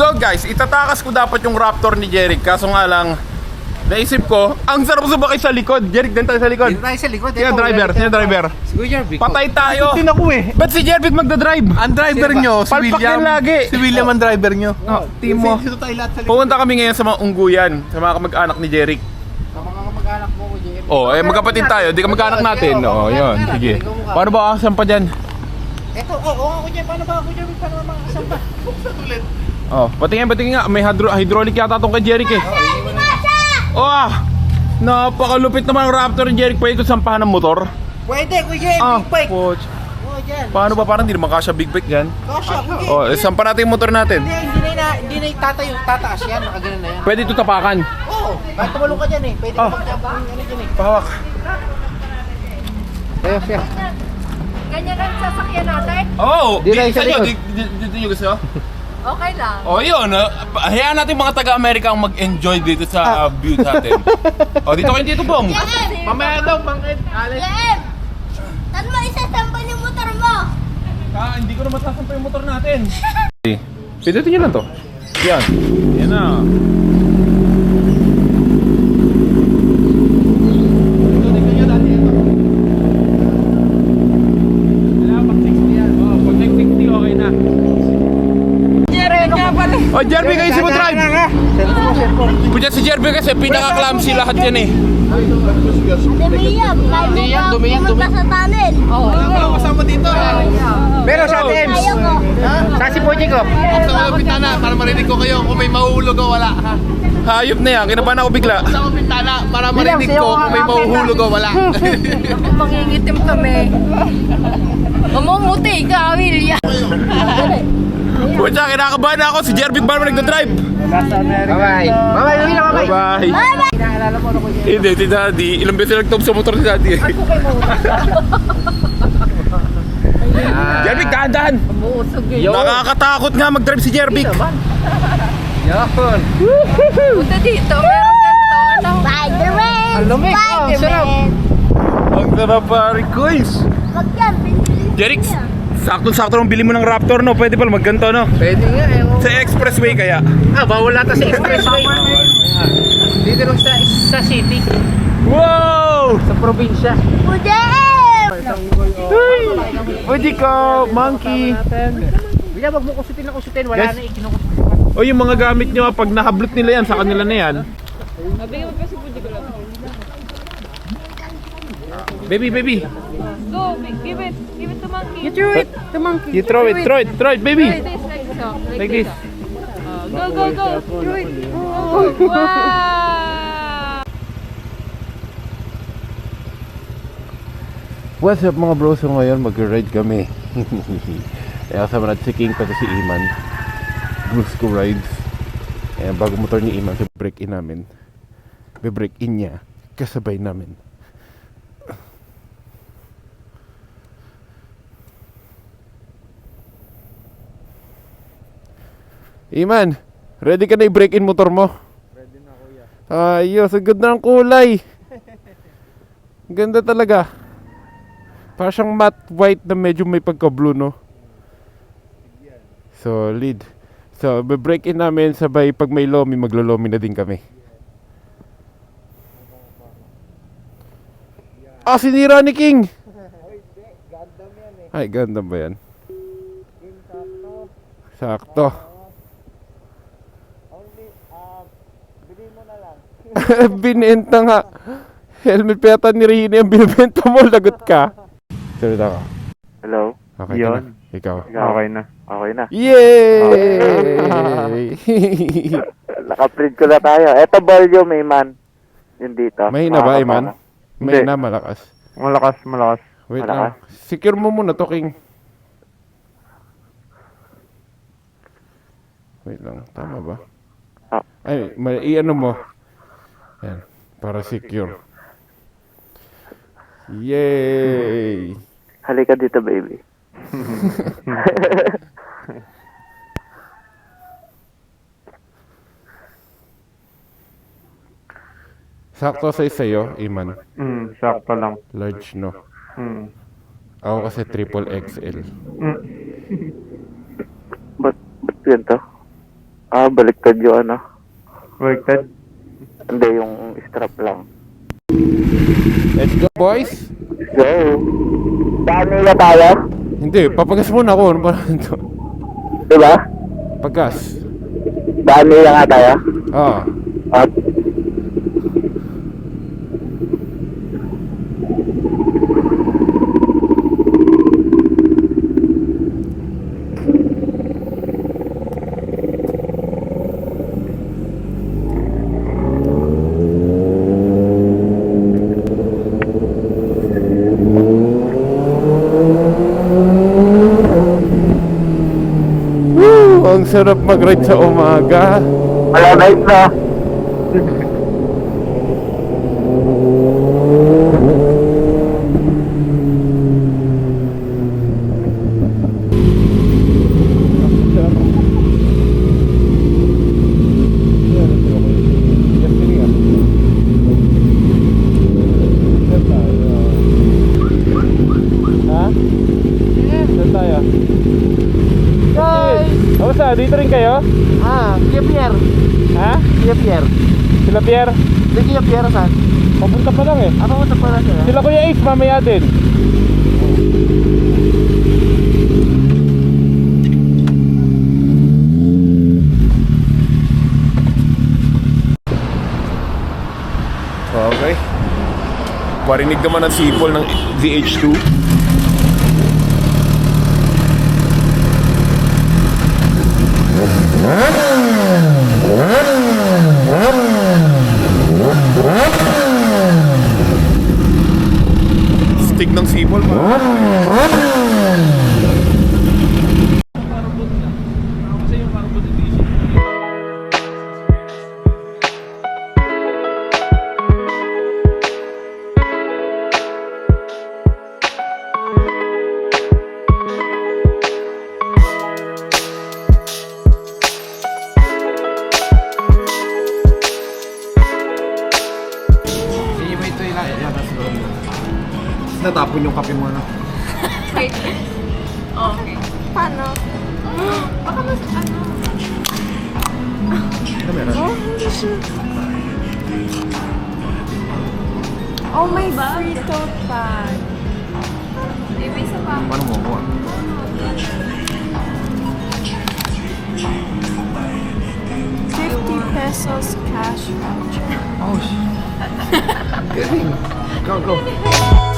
So guys, itatakas ko dapat yung Raptor ni Jeric. Kaso nga lang, naisip ko, ang sarap sumakay sa likod. Jeric, ganun tayo sa likod. Dito tayo sa likod. Sino driver? Sino driver? Siguro Jerby. Patay tayo. Tin ako eh. Ba't si Jervic magdadrive? Ang driver nyo, si Palpak William. yan lagi. Si William ang driver nyo. Oh, team mo. Pupunta kami ngayon sa mga ungguyan, sa mga kamag-anak ni Jeric. Sa mga kamag-anak mo ko, Jerby. Oh, eh magkapatid tayo, di ka mag-anak natin. Oo, oh, yun. Sige. Paano ba akasan pa dyan? Eto, oh, oo ako dyan. Paano ba ako dyan? Paano ba makasal ba? Oh, patingin, patingin nga. May hydro hydraulic yata tong kay Jeric eh. Oh, ah! Napakalupit naman ang Raptor ni Jeric. Pwede ito sampahan ng motor. Pwede, kuya. Ah, Big bike. coach. Oo, dyan. Paano ba? Parang di naman big bike yan. Kasha, kuya. Oh, eh, sampa natin yung motor natin. Hindi, hindi na, hindi na itatayo, tataas yan, nakaganon na yan. Pwede ito tapakan. Oo, kahit tumalong ka dyan eh, pwede Ah. ka mag-jump ang ano dyan eh. Pahawak. Kaya siya. Ganyan ang sasakyan natin? Oh, Di na di, isa sa inyo, likod. di, di, di, di, nyo gusto? Okay lang. Oh, yun. Uh, hayaan natin mga taga-Amerika ang mag-enjoy dito sa uh, view natin. oh, dito kayo dito, Bong. Mamaya daw, pang Alex. Yaem! Saan mo isasampan yung motor mo? Ah, hindi ko na matasampa yung motor natin. Pindutin nyo lang to. Yan. Yan na. Pindutin ko nyo dati ito. Kailangan pag 60 yan. Oh, pag nag 60, okay na. Jerry nga pala. Oh, Jerby, kayo si mo drive. Cellphone Punya si Jerby kasi pinaka-clumsy lahat yan eh. Sa tunnel. Oo. Oh, Kasama dito. Pero sa Thames. Ayaw ko. Sa si Pochi ko. Sa mga pintana, para marinig ko kayo kung may mahuhulog o wala. Ha? Hayop na yan. Kinabahan ako bigla. Sa mga pintana, para marinig ko kung may mahuhulog o wala. Mangingitim kami. Mamumuti ka, William. Punya, kinakabahan ako. Si Jerby ba naman nagdadrive? Bye-bye. Bye-bye, bye-bye. Mo na ko dyan. Hindi, si Daddy. Ilang beses nagtob sa motor si Daddy. Jerby, dahan-dahan. Buusog eh. Nakakatakot nga mag-drive si Jerby. Yun. Punta dito. Meron ganito. Ano? Spider-Man! Ang lumig. Oh, sarap. Ang sarap pare, guys. Magyan, Jerix, sakto-sakto nung bili mo ng Raptor, no? Pwede pala magganto, no? Pwede nga eh. oh. Sa expressway kaya. Ah, bawal nata sa expressway. Dito lang sa, sa city, Wow! sa probinsya. Budem! Pwede ka, monkey. Wag mo kusutin na kusutin. Wala Guys. na eh, kinukusutin. O yung mga gamit nyo, pag nakablot nila yan, sa kanila na yan. Baby, baby. Go, give it. Give it to monkey. You threw it. The monkey. You throw it, throw it, throw it, baby. Like this, like so. Like, Like this. this. Oh, go, go, go. Throw it. Oh, wow! What's up mga bro? So ngayon mag-ride kami. Kaya kasama natin si King pati si Iman. Brusco Rides. Ayan, bago motor ni Iman, so break in namin. Be-break in niya. Kasabay namin. Iman, ready ka na i-break in motor mo? Ready na kuya. Ayos, ang ganda ng kulay. Ganda talaga. Parang siyang matte white na medyo may pagka-blue, no? Solid. So, be-break in namin sabay pag may lomi, maglo-lomi na din kami. Ah, sinira ni King! Ay, ganda ba yan? Sakto. Binenta nga. Helmet pa yata ni Rina yung binibenta mo, lagot ka. Salita ka. Hello? Okay ka Yun. na. Ikaw. Okay na. Okay na. Yay! Nakaprint ko na tayo. Eto volume, Iman. Yun dito. Mahina ba, Iman? Hindi. Mahina, malakas. Malakas, malakas. Wait Malakas. lang. Secure mo muna to, King. Wait lang. Tama ba? Ah. Ay, ma- i-ano mo. Yan. Para secure. Yay! Halika dito, baby. Sakto sa sa'yo, Iman. Hmm, sakto lang. Large, no? Hmm. Ako kasi triple XL. Ba't, ba't ganito? Ah, baliktad yung ano. Baliktad? Hindi, yung strap lang. Let's go, boys! Go! Saan nila tayo? Hindi, papagas muna ako. Ano ba ito? Diba? Pagas. Saan nila nga tayo? Ah. At Woo! Ang sarap mag-ride sa umaga. wala night na. Ha? Saan tayo? Guys! Dito rin kayo? Ah, Kia Pierre. Ha? Kia Pierre. Sila Pierre? Hindi Kia Pierre saan? Papunta pa lang eh. Ano mo pala sila? Sila Kuya Ace, mamaya din. Okay. Parinig naman ang sipol ng DH2. Ng sipol pa. Natapon yung kape mo na. Okay. Paano? Baka mas ano? Oh, shit. Oh, may free tote bag. Eh, may isa pa. Paano mo ko? Fifty pesos cash voucher. Oh, shit. Galing. Go, go.